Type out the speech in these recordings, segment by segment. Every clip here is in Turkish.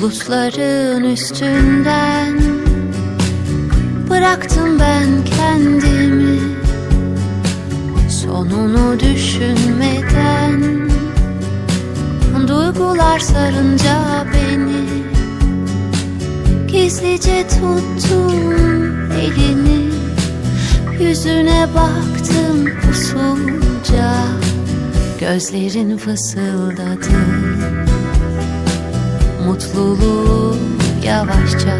Bulutların üstünden Bıraktım ben kendimi. Sonunu düşünmeden Duygular sarınca beni. Gizlice tuttum elini Yüzüne baktım usulca. Gözlerin fısıldadı Mutluluğu yavaşça.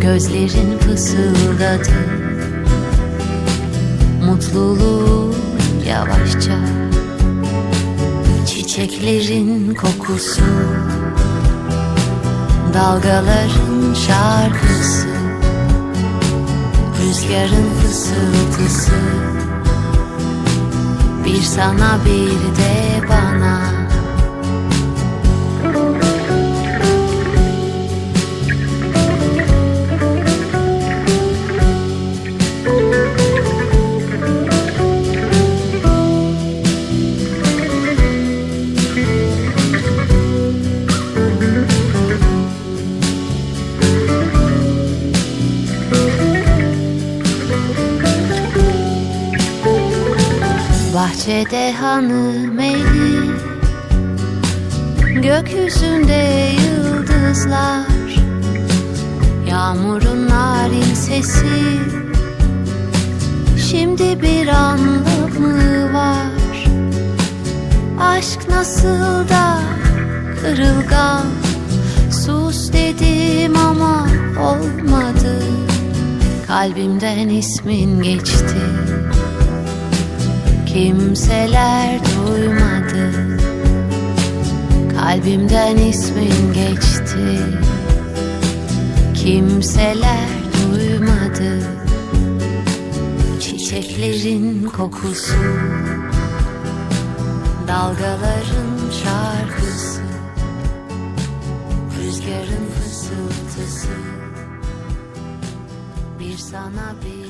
Gözlerin fısıldadı. Mutluluğu yavaşça. Çiçeklerin kokusu. Dalgaların şarkısı. Rüzgarın fısıltısı. Bir sana bir de bana Bahçede hanım eli Gökyüzünde yıldızlar. Yağmurun narin sesi Şimdi bir anlamı var? Aşk nasıl da kırılgan Sus dedim ama olmadı. Kalbimden ismin geçti Kimseler duymadı. Kalbimden ismin geçti. Kimseler duymadı. Çiçeklerin kokusu Dalgaların şarkısı Rüzgarın fısıltısı. Bir sana bir